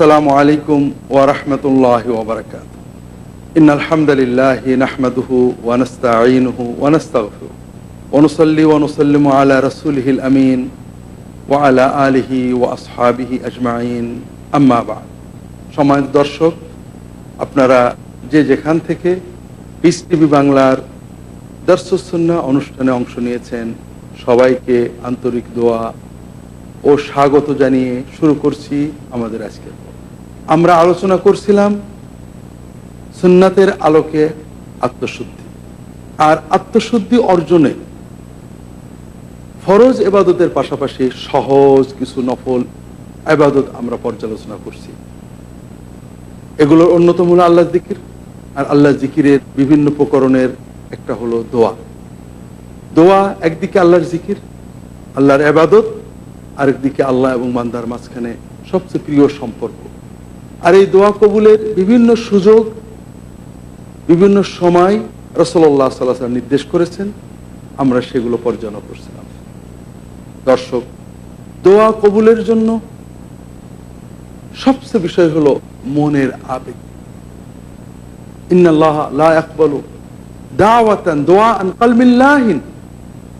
السلام عليكم ورحمة الله وبركاته إن الحمد لله نحمده ونستعينه ونستغفره ونصلي ونسلم على رسوله الأمين وعلى آله وأصحابه أجمعين أما بعد সম্মানিত দর্শক আপনারা যে যেখান থেকে পিস টিভি বাংলার দর্শসন্না অনুষ্ঠানে অংশ নিয়েছেন সবাইকে আন্তরিক দোয়া ও স্বাগত জানিয়ে শুরু করছি আমাদের আজকের পর্ব। আমরা আলোচনা করছিলাম সুন্নাতের আলোকে আত্মশুদ্ধি। আর আত্মশুদ্ধি অর্জনে ফরজ এবাদতের পাশাপাশি সহজ কিছু নফল এবাদত আমরা পর্যালোচনা করছি। এগুলোর অন্যতম হলো আল্লাহ জিকির, আর আল্লাহ জিকিরের বিভিন্ন প্রকরণের একটা হলো দোয়া। দোয়া একদিকে আল্লাহর জিকির, আল্লাহর এবাদত, আরেকদিকে আল্লাহ এবং মান্দার মাঝখানে সবচেয়ে প্রিয় সম্পর্ক। আর এই দোয়া কবুলের বিভিন্ন সুযোগ, বিভিন্ন সময় রসল্লাহ সাল্লাহ নির্দেশ করেছেন, আমরা সেগুলো পর্যালোচনা করছিলাম। দর্শক, দোয়া কবুলের জন্য সবচেয়ে বিষয় হলো মনের আবেগ।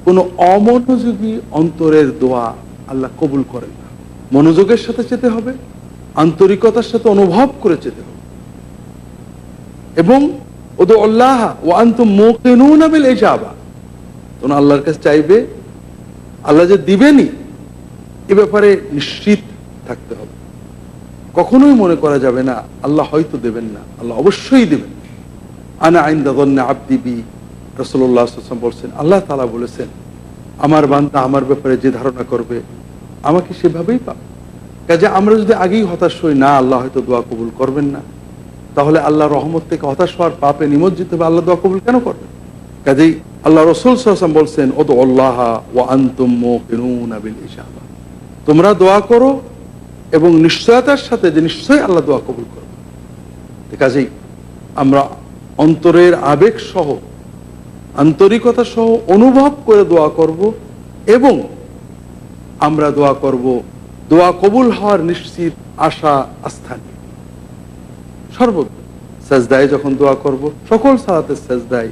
কোন অমনোযোগী অন্তরের দোয়া আল্লাহ কবুল করেন না। মনোযোগের সাথে যেতে হবে আন্তরিকতার সাথে অনুভব করে যেতে হবে। এবং ওদো আল্লাহ ও আন্তুম মুকিনুনা বিল ইজাবা। তোমরা আল্লাহর কাছে চাইবে, আল্লাহ যে দিবেনই, এ ব্যাপারে নিশ্চিত থাকতে হবে। কখনোই মনে করা যাবে না, আল্লাহ হয়তো দেবেন না, আল্লাহ অবশ্যই দেবেন। আনা আইন দাদন্না আব্দিবি রসল্লাহ বলছেন, আল্লাহ তালা বলেছেন, আমার বান্দা আমার ব্যাপারে যে ধারণা করবে, আমাকে সেভাবেই পাবে। কাজে আমরা যদি আগেই হতাশ হই, না, আল্লাহ হয়তো দোয়া কবুল করবেন না। তাহলে আল্লাহ রহমত থেকে হতাশ হওয়ার পাপে নিমজ্জিত হবে আল্লাহ দোয়া কবুল কেন করবেন? কাজেই আল্লাহ রসুল সাল্লাম বলছেন ও তো আল্লাহ ও আন্তুম বিল ইশাবা তোমরা দোয়া করো এবং নিশ্চয়তার সাথে যে নিশ্চয়ই আল্লাহ দোয়া কবুল করবে। কাজেই আমরা অন্তরের আবেগ সহ, আন্তরিকতা সহ অনুভব করে দোয়া করব এবং আমরা দোয়া করব দোয়া কবুল হওয়ার নিশ্চিত আশা আস্থা নিয়ে সর্বত্র সেজদায় যখন দোয়া করব, সকল সালাতের সেজদায়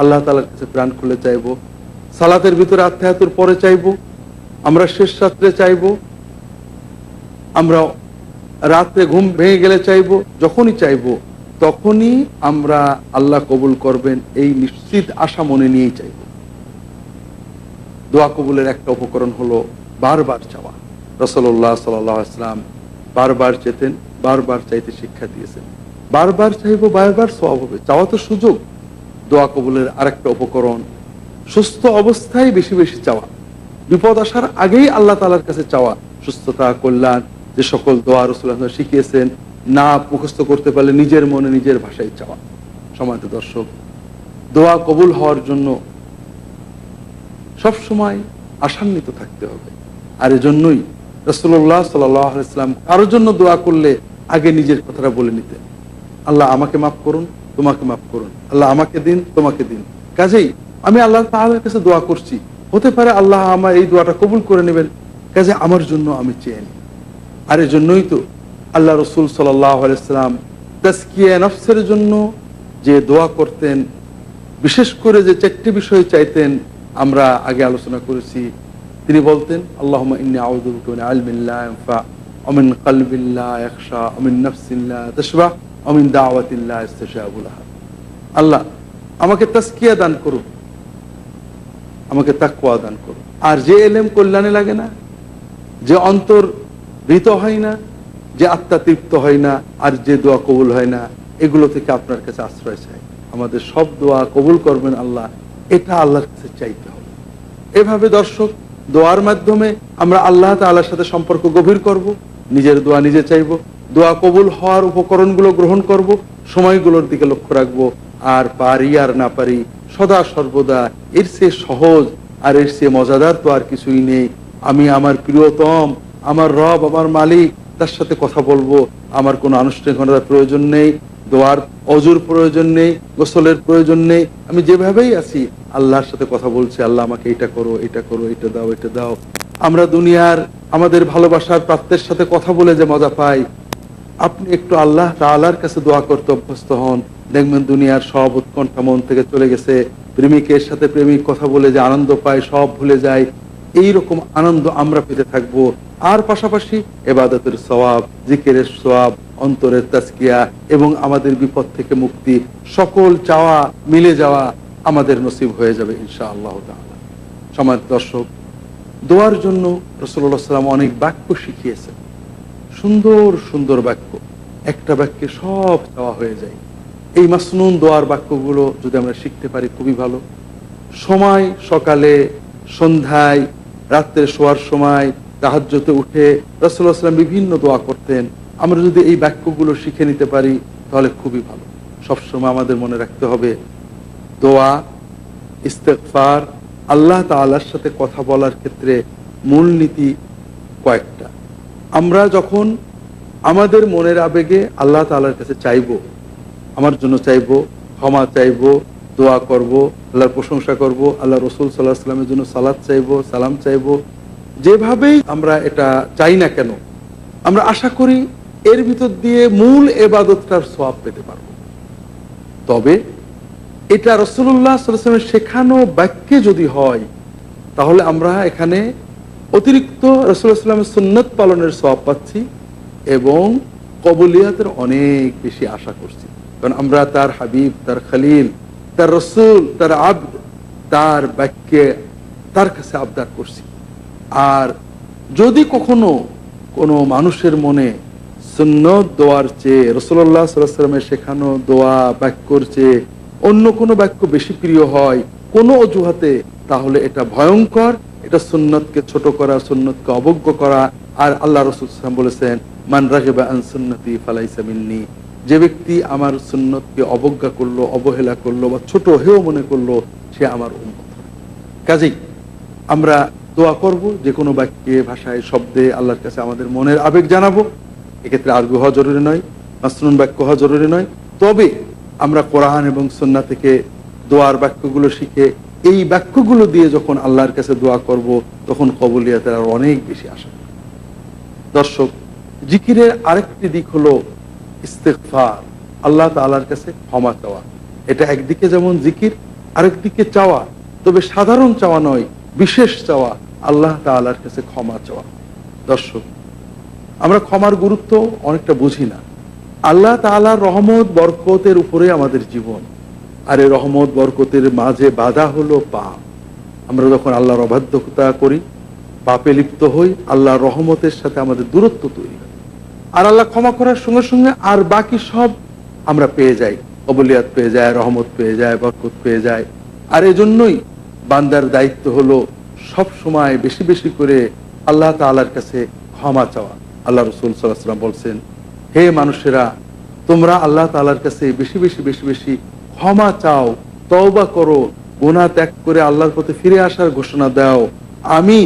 আল্লাহ তালার কাছে প্রাণ খুলে চাইব, সালাতের ভিতরে আত্মাহাতুর পরে চাইব, আমরা শেষ রাত্রে চাইব, আমরা রাত্রে ঘুম ভেঙে গেলে চাইব, যখনই চাইব, তখনই আমরা আল্লাহ কবুল করবেন এই নিশ্চিত আশা মনে নিয়েই চাইব। দোয়া কবুলের একটা উপকরণ হলো বারবার চাওয়া। রসল্লাহ সাল্লাম বারবার চেতেন বারবার চাইতে শিক্ষা দিয়েছেন। বারবার চাইব, বারবার সব হবে। চাওয়া তো সুযোগ। দোয়া কবুলের আরেকটা উপকরণ, সুস্থ অবস্থায় বেশি বেশি চাওয়া। বিপদ আসার আগেই আল্লাহ তালার কাছে চাওয়া। সুস্থতা, কল্যাণ, যে সকল দোয়া রসুল শিখিয়েছেন, না মুখস্থ করতে পারলে নিজের মনে নিজের ভাষায় চাওয়া। সমাজ দর্শক, দোয়া কবুল হওয়ার জন্য সব সময় আশান্বিত থাকতে হবে। আর এজন্যই রসুল্লাহ সাল্লাম কারোর জন্য দোয়া করলে আগে নিজের কথাটা বলে নিতেন আল্লাহ আমাকে মাফ করুন, তোমাকে মাফ করুন। আল্লাহ আমাকে দিন, তোমাকে দিন। কাজেই আমি আল্লাহ তাআলার কাছে দোয়া করছি। হতে পারে আল্লাহ আমার এই দোয়াটা কবুল করে নেবেন, কাজে আমার জন্য আমি চেয়ে নিই। আর এজন্যই তো আল্লাহ রসুল সাল্লাম তাস্কিয়া নফসের জন্য যে দোয়া করতেন, বিশেষ করে যে চারটি বিষয় চাইতেন, আমরা আগে আলোচনা করেছি। তিনি বলতেন আল্লাহ আল্লাহ, আমাকে তাস্কিয়া দান করুন। আমাকে তাকুয়া দান করুন। আর যে এলেম কল্যাণে লাগে না, যে অন্তর ঋত হয় না, যে আত্মা তৃপ্ত হয় না, আর যে দোয়া কবুল হয় না, এগুলো থেকে আপনার কাছে আশ্রয় চাই। আমাদের সব দোয়া কবুল করবেন আল্লাহ, এটা আল্লাহর কাছে চাইতে হবে। এভাবে দর্শক দোয়ার মাধ্যমে আমরা আল্লাহ তাল্লাহর সাথে সম্পর্ক গভীর করব, নিজের দোয়া নিজে চাইব, দোয়া কবুল হওয়ার উপকরণগুলো গ্রহণ করব, সময়গুলোর দিকে লক্ষ্য রাখব, আর পারি আর না পারি, সদা সর্বদা এর চেয়ে সহজ আর এর চেয়ে মজাদার তো আর কিছুই নেই। আমি আমার প্রিয়তম, আমার রব, আমার মালিক, তার সাথে কথা বলব, আমার কোনো আনুষ্ঠানিকতার প্রয়োজন নেই। দোয়ার অজুর প্রয়োজন নেই, গোসলের প্রয়োজন নেই। আমি যেভাবেই আছি, আল্লাহর সাথে কথা বলছি, আল্লাহ আমাকে এটা করো এটা করো, এটা দাও এটা দাও। আমরা দুনিয়ার, আমাদের ভালোবাসার প্রাপ্তের সাথে কথা বলে যে মজা পাই, আপনি একটু আল্লাহ তাআলার কাছে দোয়া করতে অভ্যস্ত হন। দেখবেন দুনিয়ার সব উৎকণ্ঠা মন থেকে চলে গেছে। প্রেমিকের সাথে প্রেমিক কথা বলে যে আনন্দ পায়, সব ভুলে যায়। এই রকম আনন্দ আমরা পেতে থাকব। আর পাশাপাশি এবাদতের সওয়াব, জিকেরের সওয়াব, অন্তরের তাস্কিয়া এবং আমাদের বিপদ থেকে মুক্তি, সকল চাওয়া মিলে যাওয়া আমাদের নসিব হয়ে যাবে ইনশা আল্লাহ সমাজ দর্শক, দোয়ার জন্য রসুল্লাহ সাল্লাম অনেক বাক্য শিখিয়েছেন। সুন্দর সুন্দর বাক্য। একটা বাক্যে সব চাওয়া হয়ে যায়। এই মাসনুন দোয়ার বাক্যগুলো যদি আমরা শিখতে পারি খুবই ভালো। সময় সকালে, সন্ধ্যায়, রাত্রে শোয়ার সময় তাহাজ্যতে উঠে রসুল্লাহ সাল্লাম বিভিন্ন দোয়া করতেন। আমরা যদি এই বাক্যগুলো শিখে নিতে পারি, তাহলে খুবই ভালো। সবসময় আমাদের মনে রাখতে হবে, দোয়া ইস্তেকফার আল্লাহ তাআলার সাথে কথা বলার ক্ষেত্রে মূলনীতি কয়েকটা। আমরা যখন আমাদের মনের আবেগে আল্লাহ তাআলার কাছে চাইব, আমার জন্য চাইব, ক্ষমা চাইব, দোয়া করব, আল্লাহর প্রশংসা করব, আল্লাহ রসুল সাল্লাহ সাল্লামের জন্য সালাদ চাইব, সালাম চাইব যেভাবেই আমরা এটা চাই না কেন, আমরা আশা করি এর ভিতর দিয়ে মূল এবাদতটার সওয়াব পেতে পারব। তবে এটা রসুল্লাহ সাল্লামের শেখানো বাক্যে যদি হয়, তাহলে আমরা এখানে অতিরিক্ত রসুল্লাহামের সুন্নত পালনের সব পাচ্ছি এবং কবলিয়াতের অনেক বেশি আশা করছি। কারণ আমরা তার হাবিব, তার খালিল, তার রসুল, তার আব তার বাক্যে তার কাছে আবদার করছি। আর যদি কখনো কোনো মানুষের মনে সুন্নত দোয়ার চেয়ে রসুল্লাহ সাল্লামের শেখানো দোয়া, বাক্যর চেয়ে অন্য কোনো বাক্য বেশি প্রিয় হয় কোনো অজুহাতে, তাহলে এটা ভয়ঙ্কর। এটা সুন্নতকে ছোট করা, সুন্নতকে অবজ্ঞ করা। আর আল্লাহ রসুল সাল্লাম বলেছেন, মান রাগেবা আন সুন্নতি ফালাইসা যে ব্যক্তি আমার সুন্নতকে অবজ্ঞা করল, অবহেলা করল বা ছোট হেও মনে করল, সে আমার উন্মত কাজেই আমরা দোয়া করব, যে কোনো বাক্যে, ভাষায়, শব্দে আল্লাহর কাছে আমাদের মনের আবেগ জানাব। এক্ষেত্রে আরবি হওয়া জরুরি নয়, মাসনুন বাক্য হওয়া জরুরি নয়। তবে আমরা কোরআন এবং সন্না থেকে দোয়ার বাক্যগুলো শিখে, এই বাক্যগুলো দিয়ে যখন আল্লাহর কাছে দোয়া করব, তখন কবুলিয়াতের আর অনেক বেশি আশা। দর্শক, জিকিরের আরেকটি দিক হলো ইস্তেকফার আল্লাহ তাআলার কাছে ক্ষমা চাওয়া। এটা একদিকে যেমন জিকির, আরেকদিকে চাওয়া। তবে সাধারণ চাওয়া নয়, বিশেষ চাওয়া। আল্লাহ তাআলার কাছে ক্ষমা চাওয়া। দর্শক, আমরা ক্ষমার গুরুত্ব অনেকটা বুঝি না। আল্লাহ তাআলার রহমত, বরকতের উপরে আমাদের জীবন। আর এই রহমত, বরকতের মাঝে বাধা হলো পাপ। আমরা যখন আল্লাহর অবাধ্যতা করি, পাপে লিপ্ত হই, আল্লাহর রহমতের সাথে আমাদের দূরত্ব তৈরি হয়। আর আল্লাহ ক্ষমা করার সঙ্গে সঙ্গে আর বাকি সব আমরা পেয়ে যাই। অবলিয়াত পেয়ে যায়, রহমত পেয়ে যায়, বরকত পেয়ে যায়। আর এজন্যই বান্দার দায়িত্ব হলো সব সময় বেশি বেশি করে আল্লাহ তাআলার কাছে ক্ষমা চাওয়া। আল্লাহ রসুল সাল্লাহ সাল্লাম বলছেন, হে মানুষেরা, তোমরা আল্লাহ তাআলার কাছে বেশি বেশি বেশি বেশি ক্ষমা চাও, তওবা করো, গুনাহ ত্যাগ করে আল্লাহর পথে ফিরে আসার ঘোষণা দাও। আমি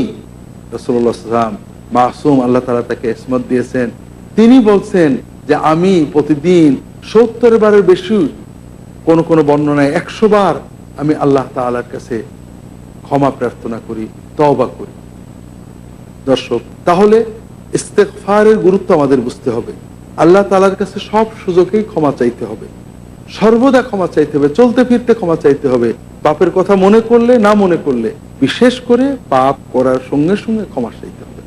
রসুল্লাহ সাল্লাম মাসুম আল্লাহ তাআলা তাকে ইসমত দিয়েছেন। তিনি বলছেন যে, আমি প্রতিদিন সত্তর বারের বেশি কোন কোন বর্ণনায় একশো বার আমি আল্লাহ তাআলার কাছে ক্ষমা প্রার্থনা করি, তওবা করি। দর্শক, তাহলে ইস্তেকফারের গুরুত্ব আমাদের বুঝতে হবে। আল্লাহ তাআলার কাছে সব সুযোগেই ক্ষমা চাইতে হবে। সর্বদা ক্ষমা চাইতে হবে, চলতে ফিরতে ক্ষমা চাইতে হবে। পাপের কথা মনে করলে, না মনে করলে, বিশেষ করে পাপ করার সঙ্গে সঙ্গে ক্ষমা চাইতে হবে।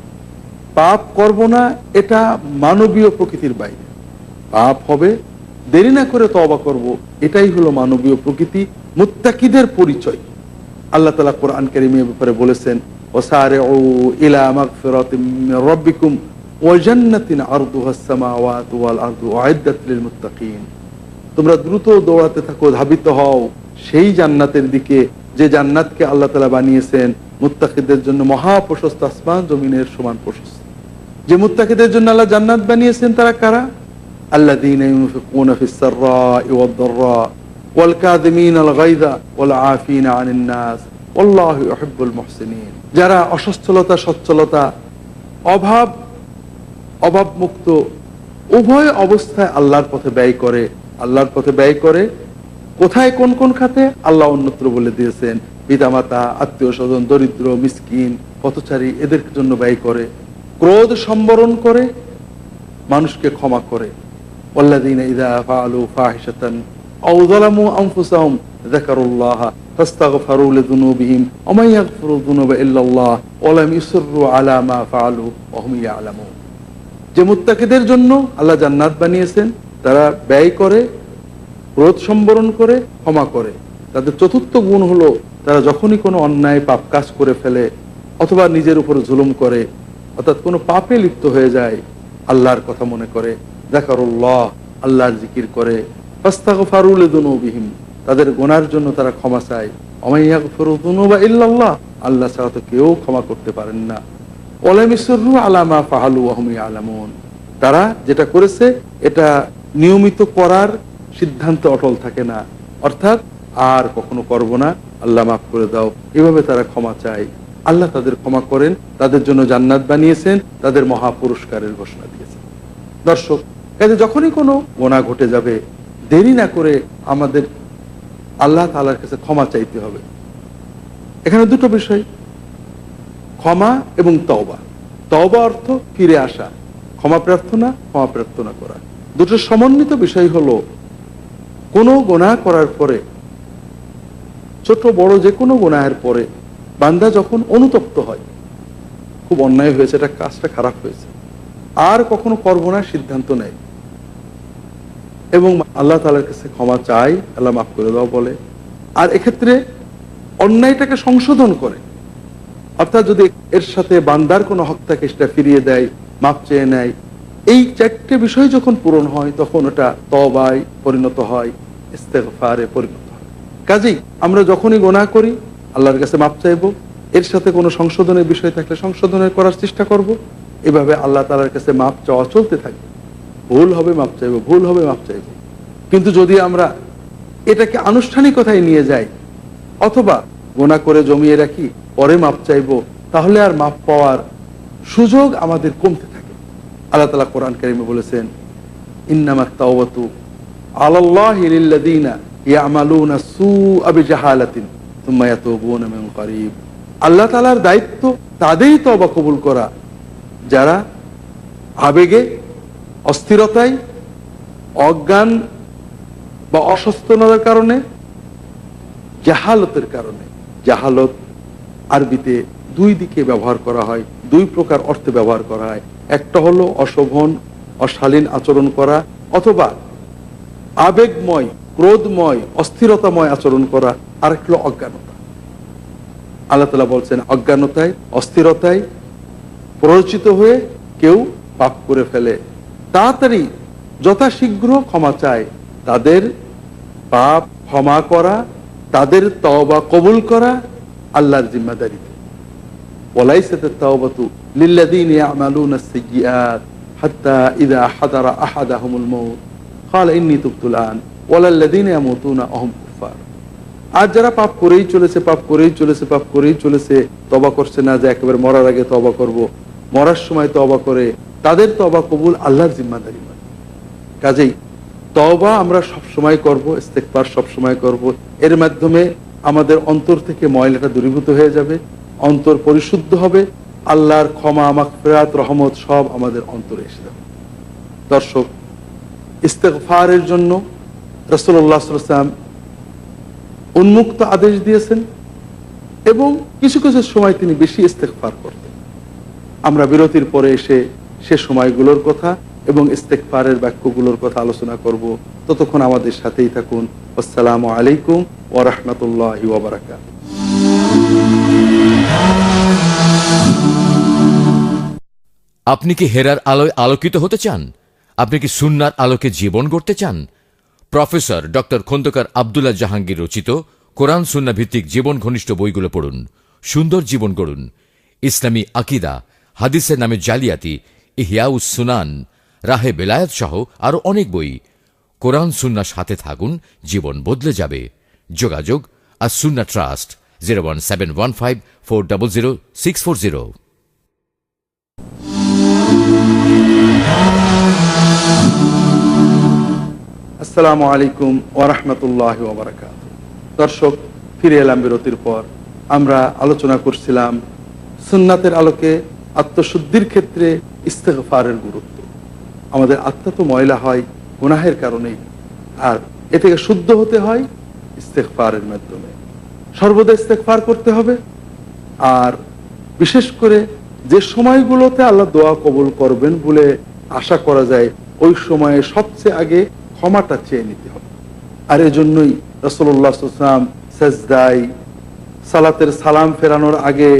পাপ করব না, এটা মানবীয় প্রকৃতির বাইরে। পাপ হবে, দেরি না করে তবা করব, এটাই হলো মানবীয় প্রকৃতি, মুত্তাকিদের পরিচয়। আল্লাহ তালা কোরআন কেরিমের ব্যাপারে বলেছেন ওসারে ও ইলা রব্বিকুম তোমরা দ্রুত দৌড়াতে থাকো, ধাবিত হও সেই জান্নাতের দিকে, যে জান্নাতকে আল্লাহ তালা বানিয়েছেন। মুত্তাকিদের জন্য আসমান জমিনের সমান প্রশস্ত। যে মুত্তাকিদের জন্য আল্লাহ জান্নাত বানিয়েছেন তারা কারা? আল্লাহ যারা অসচ্ছলতা, সচ্ছলতা, অভাব, অভাবমুক্ত, উভয় অবস্থায় আল্লাহর পথে ব্যয় করে, আল্লাহর পথে ব্যয় করে, কোথায় কোন কোন খাতে? আল্লাহ অন্যত্র বলে দিয়েছেন, পিতামাতা আত্মীয় স্বজন দরিদ্র, মিসকিন, পথচারী, এদের জন্য ব্যয় করে, ক্রোধ সম্বরণ করে, মানুষকে ক্ষমা করে। ওল্লাদিন ظلموا أنفسهم ذكروا الله فاستغفروا لذنوبهم ومن يغفر الذنوب إلا الله ولم يصروا على ما فعلوا وهم يعلمون যে মুত্তাকিদের জন্য আল্লাহ জান্নাত বানিয়েছেন তারা ব্যয় করে ক্রোধ সম্বরণ করে ক্ষমা করে তাদের চতুর্থ গুণ হলো তারা যখনই কোনো অন্যায় পাপ কাজ করে ফেলে অথবা নিজের উপর জুলুম করে অর্থাৎ কোনো পাপে লিপ্ত হয়ে যায় আল্লাহর কথা মনে করে দেখারুল্লাহ আল্লাহর জিকির করে তাদের গোনার জন্য তারা ক্ষমা চায়। অমাইয়া ফরুদুনুবা ইল্লাল্লাহ, আল্লাহ ছাড়া তো কেউ ক্ষমা করতে পারেন না। ওলামিসরু আলামা ফাহালু আহমি আলামুন তারা যেটা করেছে, এটা নিয়মিত করার সিদ্ধান্ত অটল থাকে না। অর্থাৎ আর কখনো করব না। আল্লাহ মাফ করে দাও। এভাবে তারা ক্ষমা চায়। আল্লাহ তাদের ক্ষমা করেন। তাদের জন্য জান্নাত বানিয়েছেন। তাদের মহা পুরস্কারের ঘোষণা দিয়েছেন। দর্শক, কাজে যখনই কোনো গোনা ঘটে যাবে দেরি না করে আমাদের আল্লাহ তালার কাছে ক্ষমা চাইতে হবে। এখানে দুটো বিষয়। ক্ষমা এবং তওবা। তওবা অর্থ ফিরে আসা। ক্ষমা প্রার্থনা ক্ষমা প্রার্থনা করা। দুটো সমন্বিত বিষয় হলো, কোনো গোনা করার পরে, ছোট, বড় যে কোনো গোনাহের পরে বান্দা যখন অনুতপ্ত হয়, খুব অন্যায় হয়েছে, এটা কাজটা খারাপ হয়েছে। আর কখনো করব না, সিদ্ধান্ত নেয়। এবং আল্লাহ তালার কাছে ক্ষমা চাই, আল্লাহ মাফ করে দাও বলে। আর এক্ষেত্রে অন্যায়টাকে সংশোধন করে। অর্থাৎ যদি এর সাথে বান্দার কোনো হক থাকে, সেটা ফিরিয়ে দেয়, মাপ চেয়ে নেয়, এই চারটে বিষয় যখন পূরণ হয়, তখন ওটা তবায় পরিণত হয়, ইস্তেগফারে পরিণত হয়। কাজেই আমরা যখনই গোনা করি, আল্লাহর কাছে মাপ চাইব, এর সাথে কোনো সংশোধনের বিষয় থাকলে সংশোধনের করার চেষ্টা করব। এভাবে আল্লাহ তালার কাছে মাপ চাওয়া চলতে থাকবে। ভুল হবে মাপ চাইব, ভুল হবে মাপ চাইব। কিন্তু যদি আমরা এটাকে আনুষ্ঠানিকতায় নিয়ে যাই, অথবা গোনা করে জমিয়ে রাখি, পরে মাপ চাইব, তাহলে আর মাপ পাওয়ার সুযোগ আমাদের কমতে থাকে। আল্লাহ তালা কোরআন কারিমে বলেছেন, ইন্নামাত তাওবাতু করিব। আল্লাহ তাআলার দায়িত্ব তাদেরই তওবা কবুল করা। যারা আবেগে অস্থিরতায়, অজ্ঞান বা অসুস্থতার কারণে, জাহালতের কারণে। জাহালত আরবিতে দুই দিকে ব্যবহার করা হয়, দুই প্রকার অর্থে ব্যবহার করা হয়। একটা হলো অশোভন, অশালীন আচরণ করা, অথবা আবেগময়, ক্রোধময়, অস্থিরতাময় আচরণ করা। আর একটা হলো অজ্ঞানতা। আল্লাহ তালা বলছেন, অজ্ঞানতায়, অস্থিরতায় প্ররোচিত হয়ে কেউ পাপ করে ফেলে। তাড়াতাড়ি যথাশীঘ্র ক্ষমা চায় তাদের পাপ ক্ষমা করা তাদের তওবা কবুল করা আল্লাহর জিম্মাদারিতে وليست التوبة للذين يعملون السيئات حتى إذا حضر أحدهم الموت قال إني تبت الآن ولا الذين يموتون وهم كفار আর যারা পাপ করেই চলেছে পাপ করেই চলেছে পাপ করেই চলেছে তবা করছে না যে একেবারে মরার আগে তবা করব মরার সময় তবা করে, তাদের তবা কবুল আল্লাহর জিম্মাদারি নয় কাজেই তবা আমরা সব সময় করব ইস্তেকবার সময় করব। এর মাধ্যমে আমাদের অন্তর থেকে ময়লাটা দূরীভূত হয়ে যাবে, অন্তর পরিশুদ্ধ হবে, আল্লাহর ক্ষমা মাকফেরাত রহমত সব আমাদের অন্তরে এসে যাবে। দর্শক ইস্তেকফারের জন্য রসুল্লাহ সাল্লাম উন্মুক্ত আদেশ দিয়েছেন এবং কিছু কিছু সময় তিনি বেশি ইস্তেকফার করতেন। আমরা বিরতির পরে এসে সে সময়গুলোর কথা এবং ইস্তেকফারের বাক্যগুলোর কথা আলোচনা করব। ততক্ষণ আমাদের সাথেই থাকুন। আসসালামু আলাইকুম ওরহমতুল্লাহ ওবরাকাত আপনি কি হেরার আলোয় আলোকিত হতে চান? আপনি কি সুন্নার আলোকে জীবন গড়তে চান? প্রফেসর ডক্টর খন্দকার আবদুল্লাহ জাহাঙ্গীর রচিত কোরআন সুন্না ভিত্তিক জীবন ঘনিষ্ঠ বইগুলো পড়ুন। সুন্দর জীবন গড়ুন। ইসলামী আকিদা হাদিসের নামে জালিয়াতি ইহিয়াউস সুনান, রাহে বেলায়াত সহ আরও অনেক বই। কোরআন সুন্নার সাথে থাকুন, জীবন বদলে যাবে। যোগাযোগ আর সুন্না trust, zero one seven one five four double zero six four zero. আসসালামু আলাইকুম ওরহমতুল্লাহ দর্শক, ফিরে এলাম বিরতির পর। আমরা আলোচনা করছিলাম সুন্নাতের আলোকে আত্মশুদ্ধির ক্ষেত্রে ইস্তেগফারের গুরুত্ব। আমাদের আত্মা তো ময়লা হয়, গুনাহের কারণেই আর এ থেকে শুদ্ধ হতে হয় ইস্তেকফারের মাধ্যমে। সর্বদা ইস্তেকফার করতে হবে। আর বিশেষ করে যে সময়গুলোতে আল্লাহ দোয়া কবুল করবেন বলে আশা করা যায়, ওই সময়ে সবচেয়ে আগে ক্ষমাটা চেয়ে নিতে হবে। আর এজন্যই রসল্লাহাম সেজদাই সালাতের সালাম ফেরানোর আগে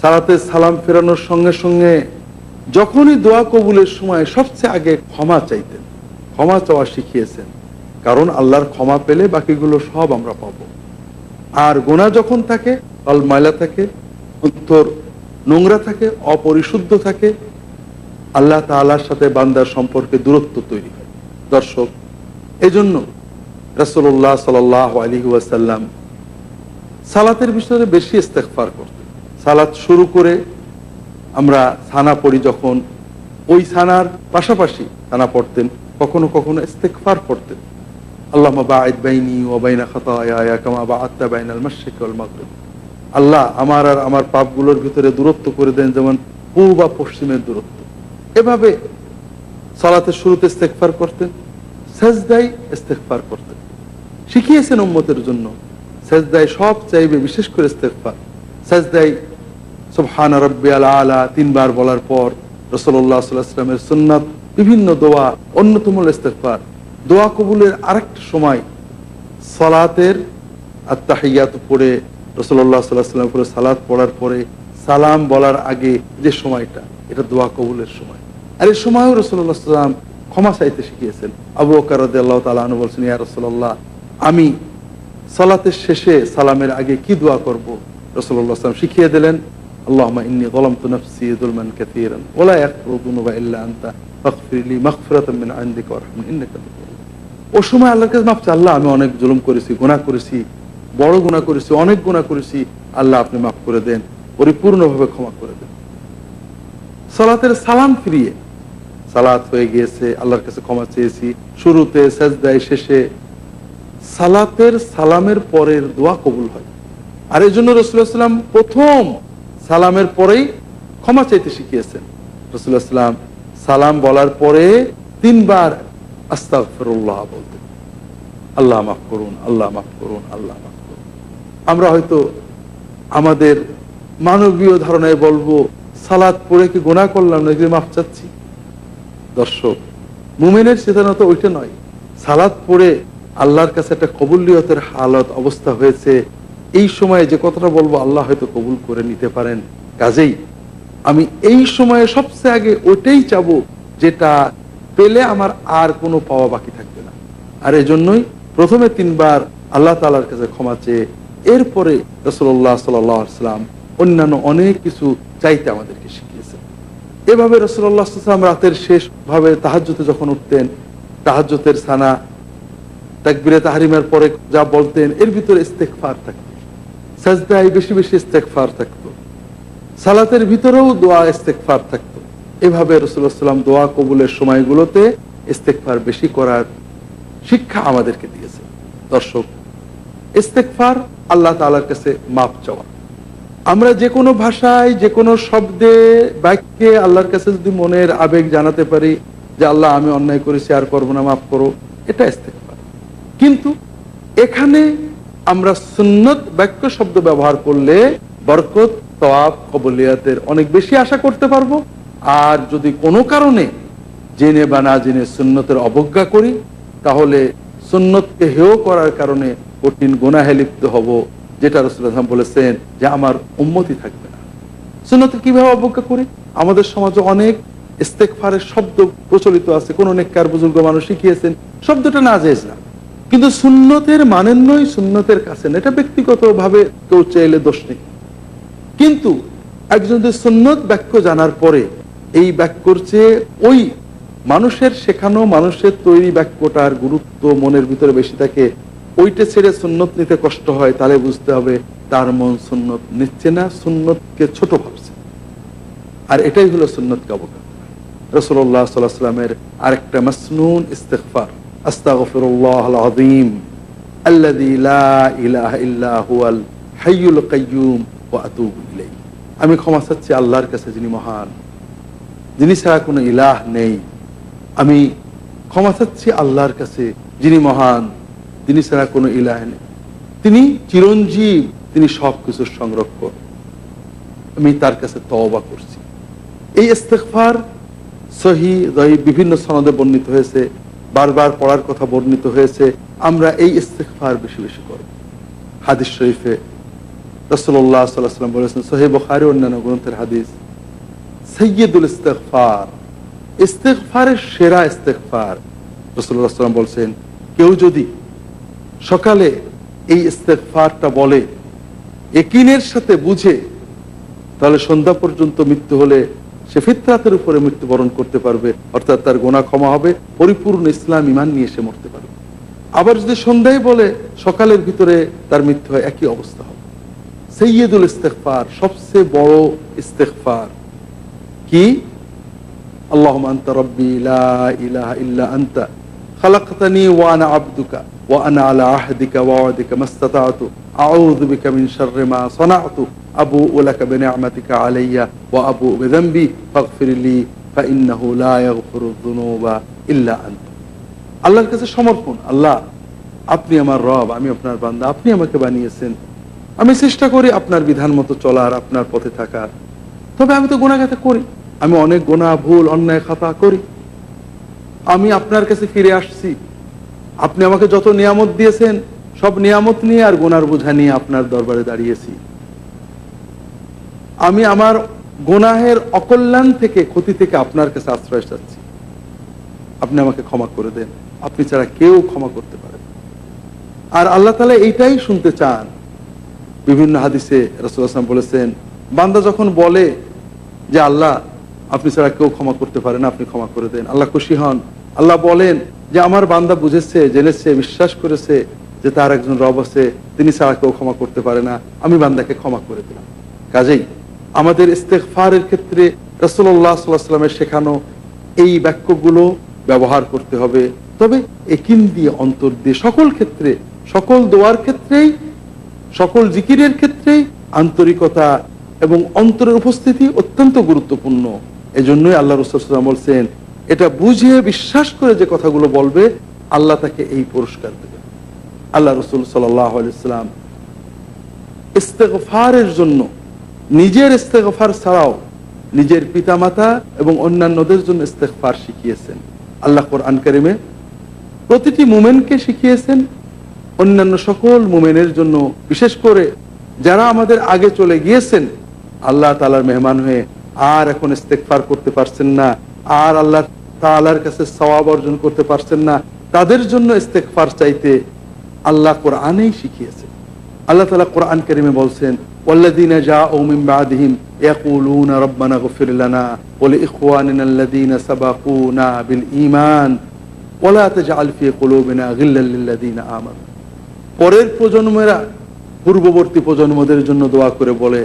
সালাতের সালাম ফেরানোর সঙ্গে সঙ্গে যখনই দোয়া কবুলের সময় সবচেয়ে আগে ক্ষমা চাইতেন, ক্ষমা চাওয়া শিখিয়েছেন, কারণ আল্লাহর ক্ষমা পেলে বাকিগুলো সব আমরা পাবো। আর গোনা যখন থাকে অল ময়লা থাকে, অন্তর নোংরা থাকে, অপরিশুদ্ধ থাকে, আল্লাহ তাআলার সাথে বান্দার সম্পর্কে দূরত্ব তৈরি হয় দর্শক, এজন্য রসল্লাহ সাল আলী ওয়াসাল্লাম সালাতের বিষয়ে বেশি ইস্তেকফার করতেন। সালাত শুরু করে আমরা সানা পড়ি যখন। ওই সানার পাশাপাশি সানা পড়তেন, কখনো কখনো ইস্তেকফার পড়তেন। আল্লাহ বাইনি ও বাইনা বা আত্মা আল্লাহ আমার আর আমার পাপগুলোর ভিতরে দূরত্ব করে দেন, যেমন পূর্ব বা পশ্চিমের দূরত্ব। এভাবে সালাতের শুরুতে ইস্তেকফার করতেন সেজদাই ইস্তেকফার করতেন। শিখিয়েছেন উম্মতের জন্য সেজদাই সব চাইবে বিশেষ করে ইস্তেকফার সেজদাই সুবহান রব্বি আলা আলা, তিনবার বলার পর রসল্লাহ সাল্লামের সুন্নাত, বিভিন্ন দোয়া, অন্যতম হল ইস্তেকফার দোয়া কবুলের আরেকটা সময় সালাতের আত্মাহিয়াত পড়ে রসল্লাহ সালাত পড়ার পরে সালাম বলার আগে যে সময়টা, এটা দোয়া কবুলের সময়। আর এই সময়ও রসল্লাহ সাল্লাম ক্ষমা চাইতে শিখিয়েছেন। আবু বকর আল্লাহ তালু বলছেন, ইয়া রসল্লাহ আমি সালাতের শেষে সালামের আগে কি দোয়া করব? রসল্লাহ শিখিয়ে দিলেন পরিপূর্ণভাবে ক্ষমা করে দেন সালাতের সালাম ফিরিয়ে সালাত হয়ে গিয়েছে আল্লাহর কাছে ক্ষমা চেয়েছি শুরুতে সেজদায় শেষে সালাতের সালামের পরের দোয়া কবুল হয় আর এই জন্য রসুল্লাহাম প্রথম সালামের পরেই ক্ষমা চাইতে শিখিয়েছেন। রসুল্লাহাম সালাম বলার পরে তিনবার আস্তাগফিরুল্লাহ বলতেন। আল্লাহ মাফ করুন, আল্লাহ মাফ করুন, আল্লাহ মাফ করুন। আমরা হয়তো আমাদের মানবীয় ধারণায় বলব সালাদ পড়ে কি গোনা করলাম না মাফ চাচ্ছি? দর্শক, মুমিনের চেতনা তো ওইটা নয়। সালাদ পড়ে আল্লাহর কাছে একটা কবুলিয়তের হালত, অবস্থা হয়েছে। এই সময়ে যে কথাটা বলব, আল্লাহ হয়তো কবুল করে নিতে পারেন। কাজেই আমি এই সময়ে সবচেয়ে আগে ওটাই চাবো, যেটা পেলে আমার আর কোনো পাওয়া বাকি থাকবে না। আর এজন্যই প্রথমে তিনবার আল্লাহ তালার কাছে ক্ষমা চেয়ে এরপরে রসল্লাহ সাল্লাম অন্যান্য অনেক কিছু চাইতে আমাদেরকে শিখিয়েছেন। এভাবে রসল্লাহাম রাতের শেষ ভাবে তাহাজ্যতে যখন উঠতেন তাহাজ্যতের সানা, তাকবিরে তাহারিমের পরে যা বলতেন, এর ভিতরে ইস্তেকফার থাকতো। সাজদায় বেশি বেশি ইস্তেকফার থাকতো। সালাতের ভিতরেও দোয়া ইস্তেকফার থাকতো। এভাবে রসুল্লাহাম দোয়া কবুলের সময়গুলোতে ইস্তেকফার বেশি করার শিক্ষা আমাদেরকে দিয়েছে। দর্শক ইস্তেকফার আল্লাহ তালার কাছে মাপ চাওয়া। আমরা যে কোনো ভাষায়, যে কোনো শব্দে বাক্যে আল্লাহর কাছে যদি মনের আবেগ জানাতে পারি যে, আল্লাহ, আমি অন্যায় করেছি, আর করব না, মাফ করো, এটা ইস্তেকফার কিন্তু এখানে আমরা সুন্নত বাক্য শব্দ ব্যবহার করলে বরকত, তওয়াব, কবলিয়াতের অনেক বেশি আশা করতে পারব। আর যদি কোনো কারণে জেনে বা না জেনে সুন্নতের অবজ্ঞা করি, তাহলে সুন্নতকে হেয় করার কারণে কঠিন গুনাহে লিপ্ত হব, যেটা রসুল্লাহাম বলেছেন যে আমার উন্মতি থাকবে না। সুন্নতে কীভাবে অবজ্ঞা করি? আমাদের সমাজে অনেক ইস্তেকফারের শব্দ প্রচলিত আছে। কোন নেককার বুজুর্গ মানুষ শিখিয়েছেন, শব্দটা না যেস না। কিন্তু সুন্নতের মানেন নয় সুন্নতের কাছে এটা ব্যক্তিগত ভাবে কেউ চাইলে দোষ নেই। কিন্তু একজন যদি সুন্নত বাক্য জানার পরে এই বাক্যর চেয়ে ওই মানুষের শেখানো, মানুষের তৈরি বাক্যটার গুরুত্ব মনের ভিতরে বেশি থাকে, ওইটা ছেড়ে সুন্নত নিতে কষ্ট হয়, তাহলে বুঝতে হবে তার মন সুন্নত নিচ্ছে না, সুন্নতকে ছোট ভাবছে। আর এটাই হলো সুন্নত অবজ্ঞা রসল্লাহ সাল্লাহ সাল্লামের আরেকটা মাসনুন ইস্তেকফার আল আযীম আল্লাযী লা ইলাহা ইল্লা হুয়াল হাইয়ুল কাইয়্যুম ওয়া আতুবু ইলাইহি। আমি ক্ষমা চাচ্ছি আল্লাহর কাছে যিনি মহান, যিনি ছাড়া কোনো ইলাহ নেই। আমি ক্ষমা চাচ্ছি আল্লাহর কাছে যিনি মহান তিনি ছাড়া কোনো ইলাহ নেই। তিনি চিরঞ্জীব, তিনি সব কিছুর সংরক্ষক। আমি তার কাছে তওবা করছি। এই ইস্তেগফার সহি বিভিন্ন সনদে বর্ণিত হয়েছে। বারবার পড়ার কথা বর্ণিত হয়েছে, আমরা এই ইস্তেগফার বেশি বেশি করব হাদিস শরীফে রসল্লাহ সাল্লাম বলেছেন সহি বখারি অন্যান্য গ্রন্থের হাদিস সৈয়দুল ইস্তেগফার, ইস্তেগফারের সেরা ইস্তেগফার। রসুল্লাহ সাল্লাম বলছেন, কেউ যদি সকালে এই ইস্তেগফারটা বলে, একিনের সাথে বুঝে, তাহলে সন্ধ্যা পর্যন্ত মৃত্যু হলে সে ফিতরাতের উপরে মৃত্যুবরণ করতে পারবে, অর্থাৎ তার গোনা ক্ষমা হবে, পরিপূর্ণ ইসলাম ইমান নিয়ে সে মরতে পারবে। আবার যদি সন্ধ্যায় বলে, সকালের ভিতরে তার মৃত্যু হয়, একই অবস্থা হবে। সৈয়দুল ইস্তেকফার সবচেয়ে বড় ইস্তেকফার কি? আল্লাহ আল্লাহর কাছে সমর্পণ। আল্লাহ, আপনি আমার রব, আমি আপনার বান্দা, আপনি আমাকে বানিয়েছেন। আমি চেষ্টা করি আপনার বিধান মতো চলার, আপনার পথে থাকার। তবে আমি তো গোনাগাতে করি। আমি অনেক গোনা ভুল, অন্যায়, খাতা করি। আমি আপনার কাছে ফিরে আসছি। আপনি আমাকে যত নিয়ামত দিয়েছেন, সব নিয়ামত নিয়ে আর গোনার বোঝা নিয়ে আপনার দরবারে দাঁড়িয়েছি। আমি আমার গোনাহের অকল্যাণ থেকে, ক্ষতি থেকে আপনার কাছে আশ্রয় চাচ্ছি। আপনি আমাকে ক্ষমা করে দেন। আপনি ছাড়া কেউ ক্ষমা করতে পারেন আর আল্লাহ তালা এইটাই শুনতে চান। বিভিন্ন হাদিসে রসুল আসলাম বলেছেন, বান্দা যখন বলে যে, আল্লাহ, আপনি ছাড়া কেউ ক্ষমা করতে পারেন আপনি ক্ষমা করে দেন। আল্লাহ খুশি হন। আল্লাহ বলেন যে, আমার বান্দা বুঝেছে, জেনেছে, বিশ্বাস করেছে যে, তার একজন রব আছে, তিনি ছাড়া কেউ ক্ষমা করতে পারে না। আমি বান্দাকে ক্ষমা করে দিলাম। কাজেই আমাদের ইস্তেকফারের ক্ষেত্রে রসুল্লাহ সাল্লাহ সাল্লামের শেখানো এই বাক্যগুলো ব্যবহার করতে হবে। তবে একিন দিয়ে অন্তর দিয়ে সকল ক্ষেত্রে, সকল দোয়ার ক্ষেত্রেই, সকল জিকিরের ক্ষেত্রেই আন্তরিকতা এবং অন্তরের উপস্থিতি অত্যন্ত গুরুত্বপূর্ণ। এজন্যই আল্লাহ রসুলাম বলছেন, এটা বুঝে বিশ্বাস করে যে কথাগুলো বলবে, আল্লাহ তাকে এই পুরস্কার দেবে। আল্লাহ রসুল সাল্লাম ইস্তেগফারের জন্য নিজের ইস্তেগফার ছাড়াও নিজের পিতামাতা এবং অন্যান্যদের জন্য ইস্তেগফার শিখিয়েছেন। আল্লাহ কোরআন কারিমে প্রতিটি মুমেনকে শিখিয়েছেন। অন্যান্য সকল মুমেনের জন্য, বিশেষ করে যারা আমাদের আগে চলে গিয়েছেন, আল্লাহ তালার মেহমান হয়ে আর এখন ইস্তেকফার করতে পারছেন না, আর আল্লাহ তালার কাছে সওয়াব অর্জন করতে পারছেন না, তাদের জন্য ইস্তেকফার চাইতে আল্লাহ কোরআনেই শিখিয়েছেন আল্লাহ তালা কোরআন করিমে বলছেন والذين جاءوا من بعدهم يقولون ربنا اغفر لنا ولإخواننا الذين سبقونا بالإيمان ولا تجعل في قلوبنا غلا للذين آمنوا পরের প্রজন্মেরা পূর্ববর্তী প্রজন্মদের জন্য দোয়া করে বলে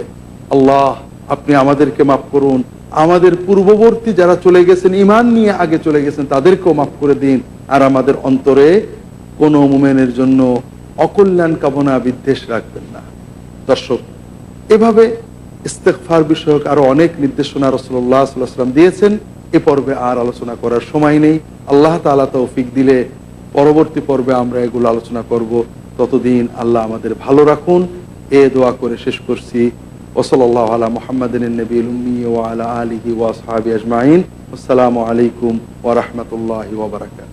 আল্লাহ আপনি আমাদেরকে মাফ করুন আমাদের পূর্ববর্তী যারা চলে গেছেন ইমান নিয়ে আগে চলে গেছেন তাদেরকেও মাফ করে দিন আর আমাদের অন্তরে কোনো মুমেনের জন্য অকল্যাণ কামনা বিদ্বেষ রাখবেন না। দর্শক, এভাবে ইস্তেকফার বিষয়ক আরও অনেক নির্দেশনা রসল্লাহ সাল্লাম দিয়েছেন। এ পর্বে আর আলোচনা করার সময় নেই। আল্লাহ তালা তৌফিক দিলে পরবর্তী পর্বে আমরা এগুলো আলোচনা করব। ততদিন আল্লাহ আমাদের ভালো রাখুন। এ দোয়া করে শেষ করছি। ওসলাল্লাহ আলা মোহাম্মদিন আলা আজমাইন। আসসালামু আলাইকুম ওরহমতুল্লাহ ওবরাকাত